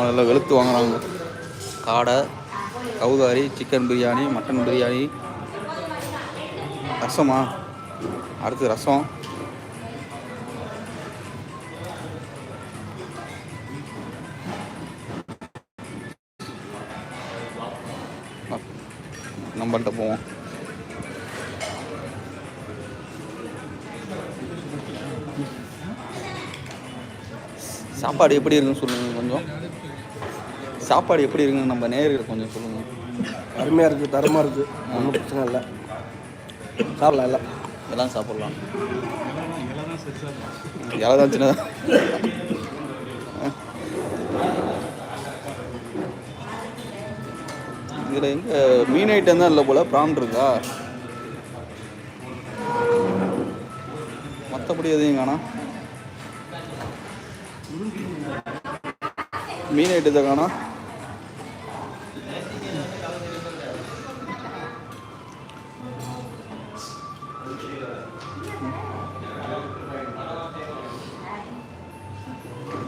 முதல்ல வெளுத்து வாங்குறாங்க. காடை கவுதாரி சிக்கன் பிரியாணி மட்டன் பிரியாணி. ரசமா? அடுத்து ரசம். நம்மள்கிட்ட போவோம். சாப்பாடு எப்படி இருக்குன்னு சொல்லுங்க கொஞ்சம். சாப்பாடு எப்படி இருக்குன்னு நம்ம நேயர்களுக்கு கொஞ்சம் சொல்லுங்க. அருமையாக இருக்குது தரமாக இருக்குது ஒன்றும் பிரச்சனை இல்லை. சாப்பிடலாம் இல்லை எல்லாம் சாப்பிட்லாம். இலை தான் சின்னதா. இதில் எங்கே மீன் ஐட்டம் தான் இல்லை போல் ப்ரான் இருக்கா? மற்றபடி எதையும் காணோம் மீன் ஐட்டத்தை Thank you.